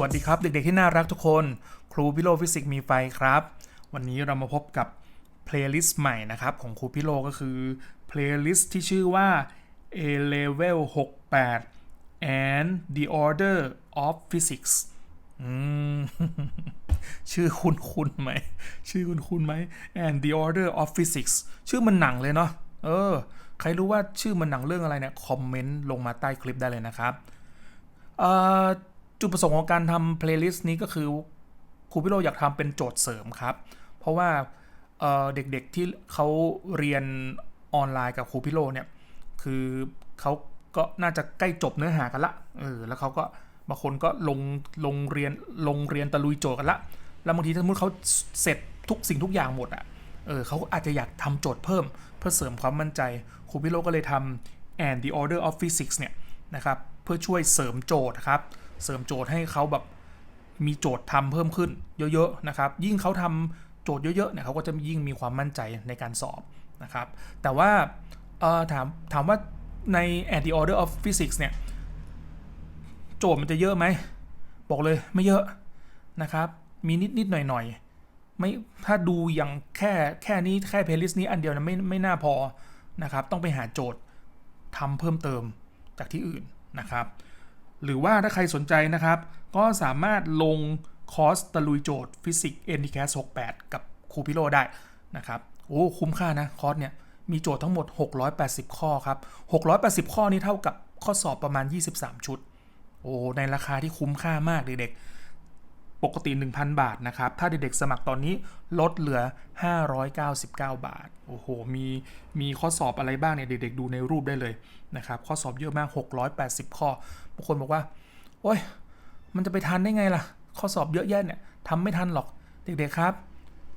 วัสดีครับ เด็กๆที่น่ารักทุกคน ครูพิโลฟิสิกส์มีไฟครับ วันนี้เรามาพบกับเพลย์ลิสต์ใหม่นะครับ ของครูพิโลก็คือเพลย์ลิสต์ที่ชื่อว่า A Level 68 and the Order of Physics ชื่อคุณคุณไหม ชื่อคุณคุณไหม and the Order of Physics ชื่อมันหนังเลยเนาะเออ ใครรู้ว่าชื่อมันหนังเรื่องอะไรเนี่ย คอมเมนต์ลงมาใต้คลิปได้เลยนะครับเอ่อ จุดประสงค์ของการทำเพลย์ลิสต์นี้ก็คือครูพิโรอยากทำเป็นโจทย์เสริมครับ เพราะว่าเเด็กๆที่เขาเรียนออนไลน์กับครูพิโรเนี่ยคือเขาก็น่าจะใกล้จบเนื้อหากันละเออแล้วเขาก็บางคนก็ลงลงเรียนลงเรียนตะลุยโจทย์กันละแล้วบางทีถ้าสมมติเขาเสร็จทุกสิ่งทุกอย่างหมดอะเออเขาอาจจะอยากทำโจทย์เพิ่ม เพื่อเสริมความมั่นใจครูพิโรก็เลยทำ and the order of physics เนี่ยนะครับเพื่อช่วยเสริมโจทย์ครับ เสริมโจทย์ให้เขาแบบมีโจทย์ทำเพิ่มขึ้นเยอะๆนะครับ ยิ่งเขาทำโจทย์เยอะๆเนี่ยเขาก็จะยิ่งมีความมั่นใจในการสอบนะครับ แต่ว่าถามถามว่าใน and the order of physics เนี่ย โจทย์มันจะเยอะไหม บอกเลยไม่เยอะนะครับ มีนิดนิดๆหน่อยหน่อยๆไม่ถ้าดูอย่างแค่แค่นี้แค่เพลย์ลิสต์นี้อันเดียวนะไม่ไม่น่าพอนะครับ ต้องไปหาโจทย์ทำเพิ่มเติมจากที่อื่นนะครับ หรือว่าถ้าใครสนใจนะครับ ก็สามารถลงคอร์สตะลุยโจทย์ฟิสิกส์ n d c a s 68 กับครูพิโรได้นะครับโอ้คุ้มค่านะคอร์สเนี่ยมีโจทย์ทั้งหมด 680 ข้อครับ 680 ข้อนี้เท่ากับข้อสอบประมาณ 23 ชุด โอ้ในราคาที่คุ้มค่ามากเด็กๆ ปกติ 1,000 บาทนะครับ ถ้าเด็กๆสมัครตอนนี้ลดเหลือ 599 บาท โอ้โห มีมีข้อสอบอะไรบ้างเนี่ย เด็กๆดูในรูปได้เลยนะครับ ข้อสอบเยอะมาก 680 ข้อบางคนบอกว่า โอ้ย มันจะไปทันได้ไงล่ะ ข้อสอบเยอะแยะเนี่ยทำไม่ทันหรอก เด็กๆครับ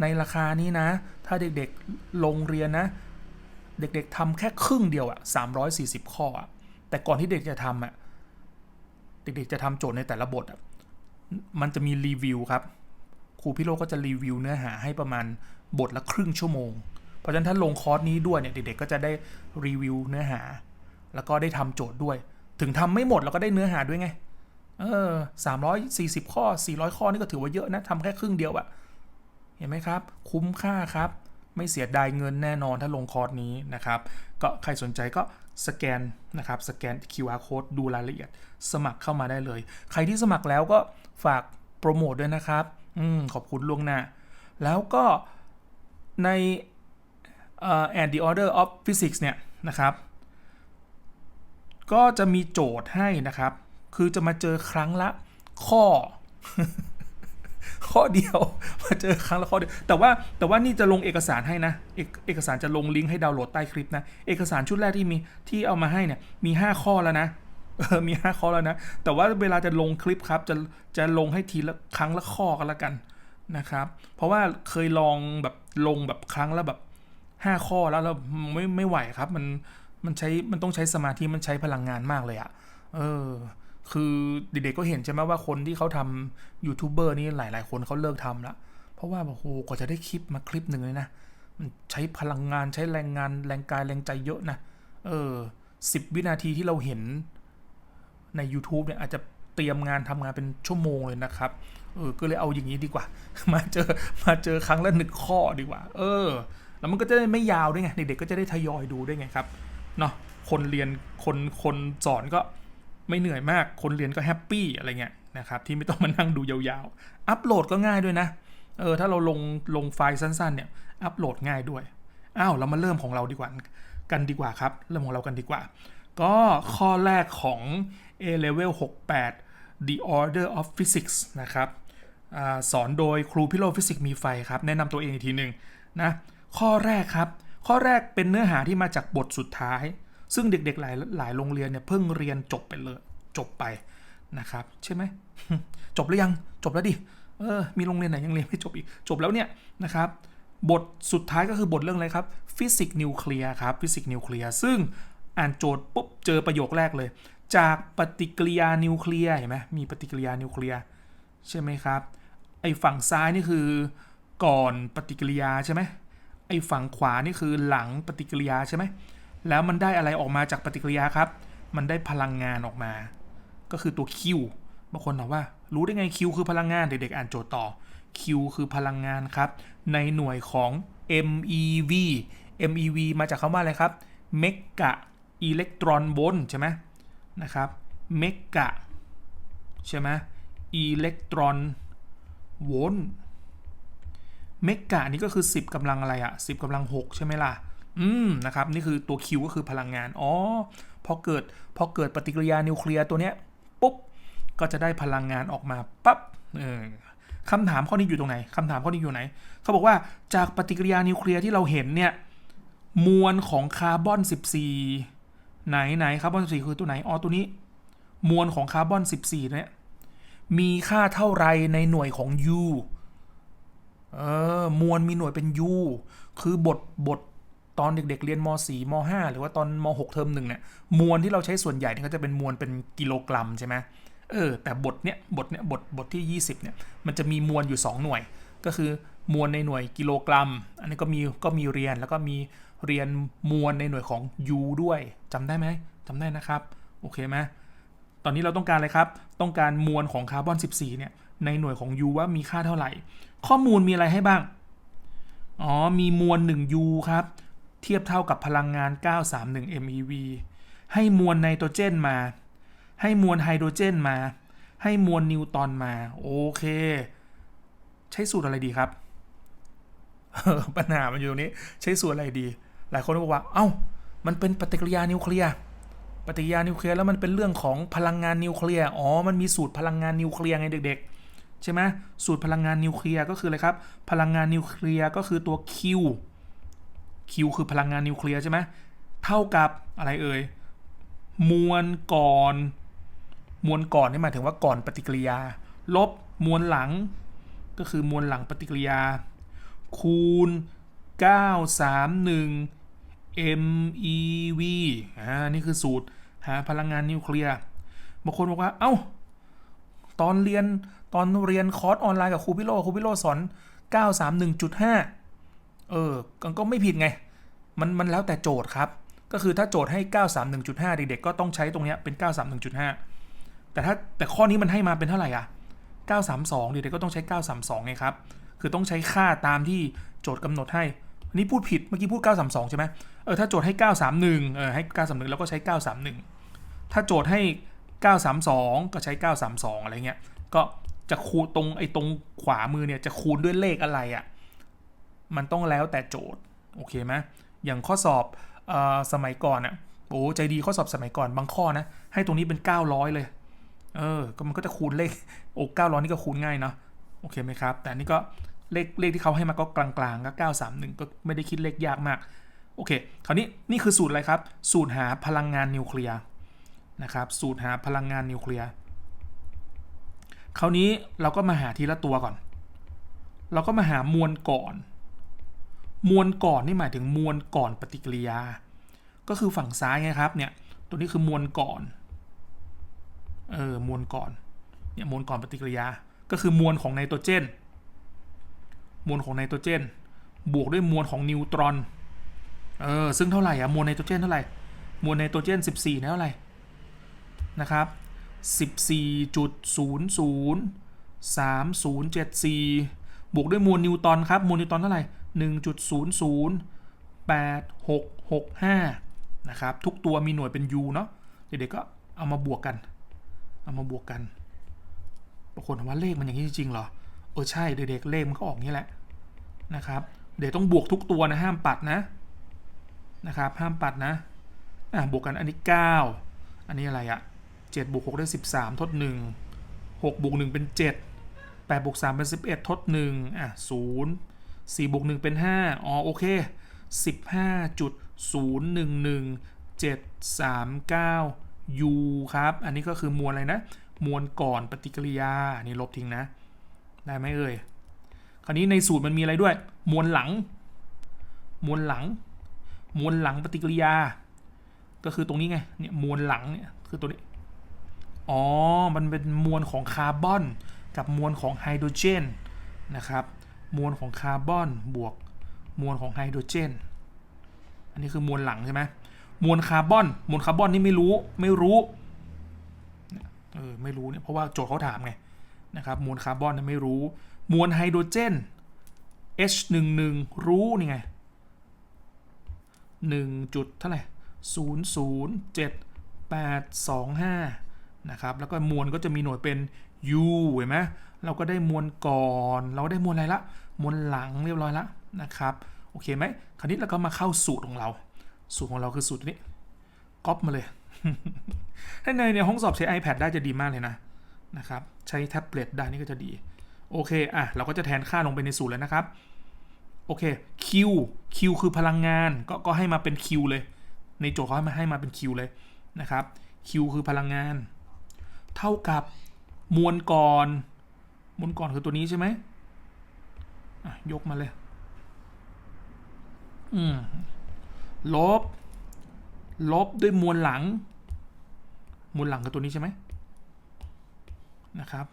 ในราคานี้นะ ถ้าเด็กๆลงเรียนนะ เด็กๆทำแค่ครึ่งเดียวอะ340 ข้ออะแต่ก่อนที่เด็กจะทำอะเด็กๆจะทำโจทย์ในแต่ละบทอะ มันจะมีรีวิวครับ ครูพี่โลก็จะรีวิวเนื้อหาให้ประมาณบทละครึ่งชั่วโมง เพราะฉะนั้นถ้าลงคอร์สนี้ด้วยเนี่ยเด็กๆก็จะได้รีวิวเนื้อหา แล้วก็ได้ทำโจทย์ด้วย ถึงทำไม่หมดเราก็ได้เนื้อหาด้วยไง เออสามร้อยสี่สิบข้อสี่ร้อยข้อนี่ก็ถือว่าเยอะนะทำแค่ครึ่งเดียวอะเห็นไหมครับ คุ้มค่าครับ ไม่เสียดายเงินแน่นอนถ้าลงคอร์สนี้นะครับ ก็ใครสนใจก็ สแกนนะครับสแกน QR code ดูรายละเอียด สมัครเข้ามาได้เลย ใครที่สมัครแล้วก็ฝากโปรโมทด้วยนะครับอืมขอบคุณล่วงหน้า แล้วก็ในเอ่อ and the order of physics เนี่ยนะครับ ก็จะมีโจทย์ให้นะครับ คือจะมาเจอครั้งละข้อ ข้อเดียวมาเจอครั้งละข้อเดียวแต่ว่าแต่ว่านี่จะลงเอกสารให้นะเอกเอกสารจะลงลิงก์ให้ดาวน์โหลดใต้คลิปนะ เอกสารชุดแรกที่มีที่เอามาให้เนี่ยมี 5 ข้อแล้วนะมี 5 ข้อแล้วนะ แต่ว่าเวลาจะลงคลิปครับ จะจะลงให้ทีละครั้งละข้อกันละกันนะครับ เพราะว่าเคยลองแบบลงแบบครั้งละแบบ 5 ข้อแล้วแล้วไม่ไม่ไหวครับ มันมันใช้มันต้องใช้สมาธิมันใช้พลังงานมากเลยอะเออ คือเด็กๆก็เห็นใช่ไหมว่าคนที่เขาทำยูทูบเบอร์นี่หลาย ๆ คนเขาเลิกทำละเพราะว่าแบบโอ้โหกว่าจะได้คลิปมาคลิปหนึ่งเลยนะมันใช้พลังงานใช้แรงงานแรงกายแรงใจเยอะนะเออสิบวินาทีที่เราเห็นใน YouTube เนี่ยอาจจะเตรียมงานทำงานเป็นชั่วโมงเลยนะครับ เออ ก็เลยเอาอย่างนี้ดีกว่า มาเจอ มาเจอครั้งละหนึ่งข้อดีกว่า เออ แล้วมันก็จะได้ไม่ยาวด้วยไง เด็กๆก็จะได้ทยอยดูด้วยไงครับ เนาะคนเรียน คน คนสอนก็ ไม่เหนื่อยมากคนเรียนก็แฮปปี้อะไรเงี้ยนะครับที่ไม่ต้องมานั่งดูยาวๆ อัปโหลดก็ง่ายด้วยนะเออถ้าเราลงลงไฟล์สั้นๆเนี่ยอัปโหลดง่ายด้วยอ้าวเรามาเริ่มของเราดีกว่ากันดีกว่าครับ เริ่มของเรากันดีกว่า ก็ข้อแรกของ A Level 68 The Order of Physics นะครับอสอนโดยครูพิโรฟิสิกส์มีไฟครับ แนะนำตัวเองอีกทีหนึ่งนะข้อแรกครับ ข้อแรกเป็นเนื้อหาที่มาจากบทสุดท้าย ซึ่งเด็กๆหลายหลายโรงเรียนเนี่ยเพิ่งเรียนจบไปเลยจบไปนะครับ ใช่ไหมจบหรือยังจบแล้วดิเออมีโรงเรียนไหนยังเรียนไม่จบอีกจบแล้วเนี่ยนะครับบทสุดท้ายก็คือบทเรื่องอะไรครับฟิสิกส์นิวเคลียร์ครับฟิสิกส์นิวเคลียร์ซึ่งอ่านโจทย์ปุ๊บเจอประโยคแรกเลย จากปฏิกิริยานิวเคลียร์เห็นไหมมีปฏิกิริยานิวเคลียร์ใช่ไหมครับไอฝั่งซ้ายนี่คือก่อนปฏิกิริยาใช่ไหมไอฝั่งขวานี่คือหลังปฏิกิริยาใช่ไหม แล้วมันได้อะไรออกมาจากปฏิกิริยาครับ มันได้พลังงานออกมา ก็คือตัว Q บางคนถามว่า รู้ได้ไง Q คือพลังงานเด็กๆอ่านโจทย์ต่อ Q คือพลังงานครับ ในหน่วยของ MeV MeV มาจากคำว่าอะไรครับเมกะอิเล็กตรอนโวลต์ใช่ไหมนะครับเมกะใช่ไหมอิเล็กตรอนโวลต์เมกะนี่ก็คือ 10กำลังอะไรอะ10กำลัง 6 ใช่ไหมล่ะ อืมนะครับนี่คือตัว Q ก็คือพลังงานอ๋อพอเกิดพอเกิดปฏิกิริยานิวเคลียร์ตัวเนี้ยปุ๊บก็จะได้พลังงานออกมาปั๊บเออคำถามข้อนี้อยู่ตรงไหนคำถามข้อนี้อยู่ไหน เขาบอกว่าจากปฏิกิริยานิวเคลียร์ที่เราเห็นเนี่ยมวลของคาร์บอน 14 ไหนไหนคาร์บอน 14 คือตัวไหนอ๋อตัวนี้ มวลของคาร์บอน 14 เนี่ยมีค่าเท่าไรในหน่วยของ U เออมวลมีหน่วยเป็น U คือบทบท ตอนเด็กๆเรียนม .4 ม .5 หรือว่าตอนม .6 เทอมหนึ่งเนี่ยมวลที่เราใช้ส่วนใหญ่เนี่ยก็จะเป็นมวลเป็นกิโลกรัมใช่ไหมเออแต่บทเนี้ยบทเนี้ยบทบทที่ 20เนี่ยมันจะมีมวลอยู่ 2 หน่วย ก็คือมวลในหน่วยกิโลกรัม อันนี้ก็มีก็มีเรียนแล้วก็มีเรียนมวลในหน่วยของ U ด้วยจำได้ไหมจำได้นะครับโอเคไหมตอนนี้เราต้องการอะไรครับ ต้องการมวลของคาร์บอน 14 เนี่ย ในหน่วยของ U ว่ามีค่าเท่าไหร่ ข้อมูลมีอะไรให้บ้าง อ๋อ มีมวล 1 U ครับ ทียบเท่ากับพลังงาน 931 MeV ให้มวลไนโตรเจนมา ให้มวลไฮโดรเจนมา ให้มวลนิวตอนมา โอเค ใช้สูตรอะไรดีครับ ปัญหามันอยู่ตรงนี้ ใช้สูตรอะไรดี หลายคนบอกว่า เอ้า มันเป็นปฏิกิริยานิวเคลียร์ ปฏิกิริยานิวเคลียร์แล้วมันเป็นเรื่องของพลังงานนิวเคลียร์ อ๋อ มันมีสูตรพลังงานนิวเคลียร์ไงเด็ก ๆ ใช่ไหมสูตรพลังงานนิวเคลียร์ก็คืออะไรครับ พลังงานนิวเคลียร์ก็คือตัว Q Q คือพลังงานนิวเคลียร์ใช่ไหมเท่ากับอะไรเอ่ยมวลก่อน มวลก่อนนี่หมายถึงว่าก่อนปฏิกิริยา ลบมวลหลัง ก็คือมวลหลังปฏิกิริยา คูณ 931 MeV อ่านี่คือสูตรหาพลังงานนิวเคลียร์บางคนบอกว่า เอ้า ตอนเรียนตอนเรียนคอร์สออนไลน์กับครูพิโรครูพิโรสอน 931.5 เออก็ไม่ผิดไง มันมันแล้วแต่โจทย์ครับ ก็คือถ้าโจทย์ให้ 931.5 เด็กๆก็ต้องใช้ตรงเนี้ยเป็น 931.5 แต่ถ้าแต่ข้อนี้มันให้มาเป็นเท่าไหร่อะ 932 เด็กๆก็ต้องใช้ 932ไงครับ คือต้องใช้ค่าตามที่โจทย์กำหนดให้อันนี้พูดผิดเมื่อกี้พูด 932 ใช่ไหมเออถ้าโจทย์ให้ 931 เออให้ 931 แล้วก็ใช้ 931 ถ้าโจทย์ให้ 932 ก็ใช้ 932 อะไรเงี้ย ก็จะคูณตรงไอ้ตรงขวามือเนี่ยจะคูณด้วยเลขอะไรอะ่ะ มันต้องแล้วแต่โจทย์โอเคไหมอย่างข้อสอบอสมัยก่อนอะ่ะโอ้ใจดีข้อสอบสมัยก่อนบางข้อนะ ให้ตรงนี้เป็น 900 เลย เออก็มันก็จะคูณเลขโอ้900นี่ก็คูณง่ายเนาะโอเคไหมครับ แต่นนี่ก็เลขเลขที่เขาให้มาก็กลางๆก็931 ก็ไม่ได้คิดเลขยากมากโอเค คราวนี้นี่คือสูตรอะไรครับ สูตรหาพลังงานนิวเคลียร์นะครับ สูตรหาพลังงานนิวเคลียร์คราวนี้เราก็มาหาทีละตัวก่อน เราก็มาหามวลก่อน มวลก่อนนี่หมายถึงมวลก่อนปฏิกิริยา ก็คือฝั่งซ้ายไงครับเนี่ยตัวนี้คือมวลก่อนเออมวลก่อนเนี่ยมวลก่อนปฏิกิริยา ก็คือมวลของไนโตรเจน มวลของไนโตรเจน บวกด้วยมวลของนิวตรอนเออซึ่งเท่าไหร่อะมวลไนโตรเจนเท่าไหร่มวลไนโตรเจน 14เท่าไหร่นะครับ14.003074 บวกด้วยมวลนิวตันครับมวลนิวตันเท่าไหร่ 1.008665 นะครับ ทุกตัวมีหน่วยเป็น U เนาะเด็กๆก็เอามาบวกกัน เอามาบวกกันบางคนถามว่าเลขมันอย่างนี้จริงๆเหรอเออใช่เด็กๆเลขมันก็ออกนี้แหละนะครับ เดี๋ยวต้องบวกทุกตัวนะห้ามปัดนะนะครับห้ามปัดนะอะบวกกันอันนี้ 9 อันนี้อะไรอะ7บวก6ได้ 13 ทด 1 6บวก1เป็น 7 8บวก3เป็น 11 ทด 1 อะ0 4บวก1เป็น 5 อ๋อ โอเค 15.011739 U ครับ อันนี้ก็คือมวลอะไรนะ มวลก่อนปฏิกิริยา นี่ลบทิ้งนะ ได้ไหมเอ่ย คราวนี้ในสูตรมันมีอะไรด้วย มวลหลัง มวลหลัง มวลหลังปฏิกิริยา ก็คือตรงนี้ไง เนี่ยมวลหลังเนี่ยคือตัวนี้ อ๋อ มันเป็นมวลของคาร์บอนกับมวลของไฮโดรเจนนะครับ มวลของคาร์บอนบวกมวลของไฮโดรเจน อันนี้คือมวลหลังใช่ไหมมวลคาร์บอน มวลคาร์บอนนี่ไม่รู้ไม่รู้เออไม่รู้เนี่ยเพราะว่าโจทย์เขาถามไงนะครับมวลคาร์บอนนี่ไม่รู้ มวลไฮโดรเจน H11 รู้นี่ไง1จุดเท่าไหร่007 825 นะครับ แล้วก็มวลก็จะมีหน่วยเป็น U เห็นไหม เราก็ได้มวลก่อน เราได้มวลอะไรละ มวลหลังเรียบร้อยล้วนะครับ โอเคไหม คราวนี้เราก็มาเข้าสูตรของเรา สูตรของเราคือสูตรนี้ ก๊อปมาเลย ถ้าในในห้องสอบใช้ iPad ได้จะดีมากเลยนะ นะครับ ใช้แท็บเล็ตได้นี่ก็จะดี โอเค อะ เราก็จะแทนค่าลงไปในสูตรแล้วนะครับ โอเค Q Q คือพลังงาน ก็ก็ให้มาเป็น Q เลย ในโจทย์เขาให้มาให้มาเป็น Q เลยนะครับ Q คือพลังงาน เท่ากับมวลก่อน มวลก่อนคือตัวนี้ใช่ไหมยกมาเลย อืม ลบ ลบด้วยมวลหลัง มวลหลังคือตัวนี้ใช่ไหมนะครับ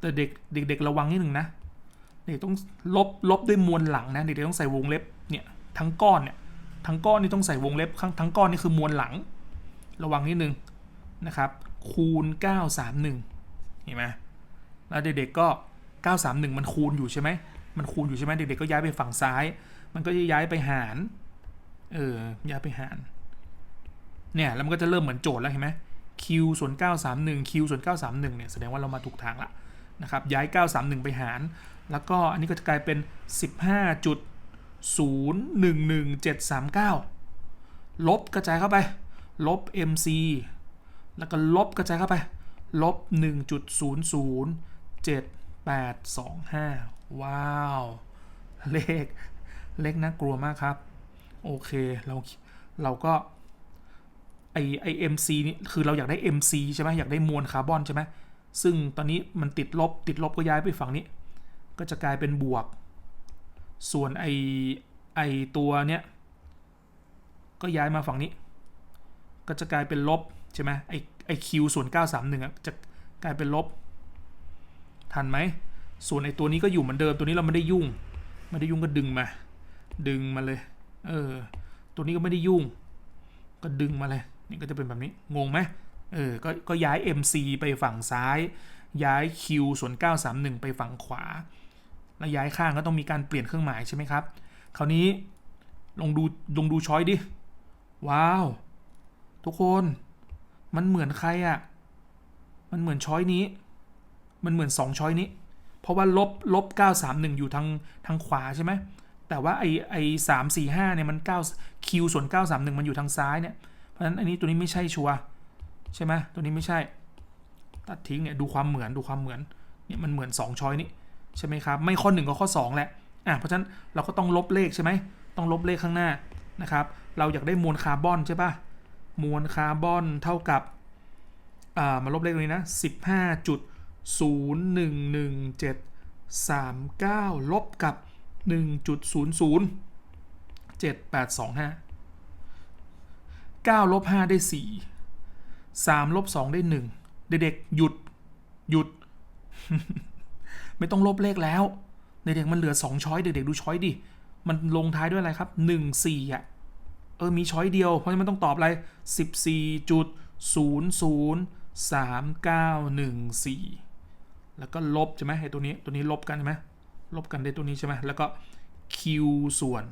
แต่เด็กเด็กๆระวังนิดหนึ่งนะ เด็กต้องลบลบด้วยมวลหลังนะเด็กๆต้องใส่วงเล็บเนี่ยทั้งก้อนเนี่ยทั้งก้อนนี่ต้องใส่วงเล็บข้างทั้งก้อนนี่คือมวลหลัง ระวังนิดนึงนะครับ คูณ 931 เห็นไหม แล้วเด็กๆก็ 931 มันคูณอยู่ใช่ไหมมันคูณอยู่ใช่ไหมเด็กๆก็ย้ายไปฝั่งซ้าย มันก็จะย้ายไปหารเออย้ายไปหารเนี่ยแล้วมันก็จะเริ่มเหมือนโจทย์แล้วเห็นไหม q ส่วน 931 q ส่วน 931 เนี่ยแสดงว่าเรามาถูกทางละนะครับย้าย 931 ไปหาร แล้วก็อันนี้ก็จะกลายเป็น 15.011739 ลบกระจายเข้าไป ลบ mc แล้วก็ลบกระจายเข้าไป ลบ 1.00 7825 ว้าว เลข เลขน่ากลัวมากครับ โอเค เรา เราก็ ไอไอ MC นี่ คือเราอยากได้ MC ใช่ไหมอยากได้มวลคาร์บอนใช่ไหมซึ่งตอนนี้มันติดลบ ติดลบก็ย้ายไปฝั่งนี้ ก็จะกลายเป็นบวก ส่วนไอไอตัวเนี้ย ก็ย้ายมาฝั่งนี้ ก็จะกลายเป็นลบใช่ไหมไอไอคิวส่วน 931อะจะกลายเป็นลบ ทันไหม ส่วนไอตัวนี้ก็อยู่เหมือนเดิมตัวนี้เราไม่ได้ยุ่ง ไม่ได้ยุ่งก็ดึงมา ดึงมาเลย เออ ตัวนี้ก็ไม่ได้ยุ่ง ก็ดึงมาเลย นี่ก็จะเป็นแบบนี้ งงไหมเออ ก็ก็ย้าย MC ไปฝั่งซ้าย ย้าย Q ส่วน 931 ไปฝั่งขวา แล้วย้ายข้างก็ต้องมีการเปลี่ยนเครื่องหมายใช่ไหมครับ คราวนี้ลองดูลองดูช้อยดิ ว้าว ทุกคน มันเหมือนใครอะ่ะ มันเหมือนช้อยนี้ มันเหมือน 2 ช้อยนี้ เพราะว่าลบลบ 931 อยู่ทางทางขวาใช่ไหม แต่ว่าไอไอสามสี่ห้าเนี่ยมัน9 Q ส่วน 931 มันอยู่ทางซ้ายเนี่ย เพราะฉะนั้นอันนี้ตัวนี้ไม่ใช่ชัวใช่ไหมตัวนี้ไม่ใช่ ตัดทิ้งเนี่ยดูความเหมือนดูความเหมือนเนี่ยมันเหมือน 2 ช้อยนี้ใช่ไหมครับ ไม่ข้อ 1 ก็ข้อ 2 แหละอะเพราะฉะนั้นเราก็ต้องลบเลขใช่ไหมต้องลบเลขข้างหน้านะครับเราอยากได้มวลคาร์บอนใช่ปะมวลคาร์บอนเท่ากับ อ่า มาลบเลขตรงนี้นะ 0.11739 ลบกับ 1.007825 9ลบ5ได้ 4 3ลบ2ได้ 1 เด็กๆหยุด หยุด ไม่ต้องลบเลขแล้ว เด็กๆมันเหลือ 2 ช้อย เด็กๆดูช้อยดิ มันลงท้ายด้วยอะไรครับ 1 4 อะ เออ มีช้อยเดียว เพราะฉะนั้นต้องตอบอะไร 14.003914 แล้วก็ลบใช่ไหมไอ้ตัวนี้ตัวนี้ลบกันใช่ไหมลบกันได้ตัวนี้ใช่ไหมแล้วก็ q ส่วน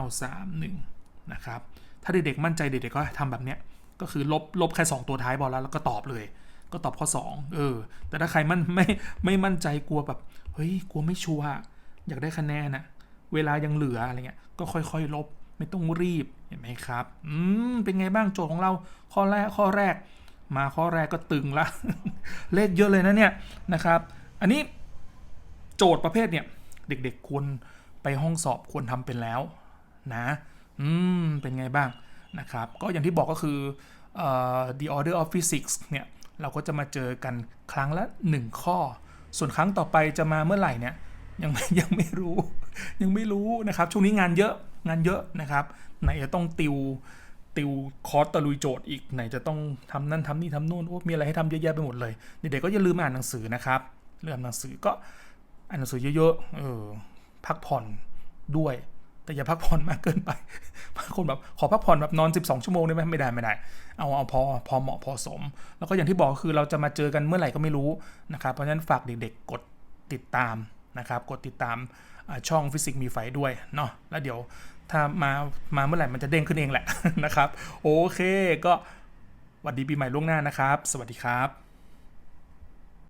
931 นะครับ ถ้าเด็กๆมั่นใจเด็กๆก็ทำแบบเนี้ย ก็คือลบลบแค่ 2 ตัวท้ายบอลแล้วแล้วก็ตอบเลย ก็ตอบข้อ 2 เออ แต่ถ้าใครมันไม่ไม่มั่นใจกลัวแบบ เฮ้ย กลัวไม่ชัวร์อยากได้คะแนนนะเวลายังเหลืออะไรเงี้ย ก็ค่อยๆ ลบไม่ต้องรีบ เห็นไหมครับ อืม เป็นไงบ้างโจทย์ของเราข้อแรกข้อแรก มาข้อแรกก็ตึงละ เลขเยอะเลยนะเนี่ยนะครับ อันนี้โจทย์ประเภทเนี่ย เด็กๆควรไปห้องสอบควรทำเป็นแล้วนะ อืม เป็นไงบ้างนะครับ ก็อย่างที่บอกก็คือออ the order of physics เนี่ย เราก็จะมาเจอกันครั้งละ 1 ข้อ ส่วนครั้งต่อไปจะมาเมื่อไหร่เนี่ย ยังยังไม่รู้ ยังไม่รู้นะครับ ช่วงนี้งานเยอะงานเยอะนะครับ ไหนจะต้องติว ติวคอร์สตะลุยโจทย์อีกไหนจะต้องทำนั่นทำนี่ทำนู่นโอ้มีอะไรให้ทำเยอะแยะไปหมดเลยเด็กๆก็อย่าลืมอ่านหนังสือนะครับเรื่องหนังสือก็อ่านหนังสือเยอะๆเออพักผ่อนด้วย แต่อย่าพักผ่อนมากเกินไปบางคนแบบขอพักผ่อนแบบนอน 12 ชั่วโมงได้ไหมไม่ได้ไม่ได้ เอาเอาพอพอเหมาะพอสม แล้วก็อย่างที่บอกคือเราจะมาเจอกันเมื่อไหร่ก็ไม่รู้นะครับเพราะฉะนั้นฝากเด็กๆกดติดตามนะครับ กดติดตามช่องฟิสิกส์มีไฟด้วยเนาะแล้วเดี๋ยว ถ้ามามาเมื่อไหร่มันจะเด้งขึ้นเองแหละนะครับ โอเคก็วัสดีปีใหม่ล่วงหน้านะครับ สวัสดีครับ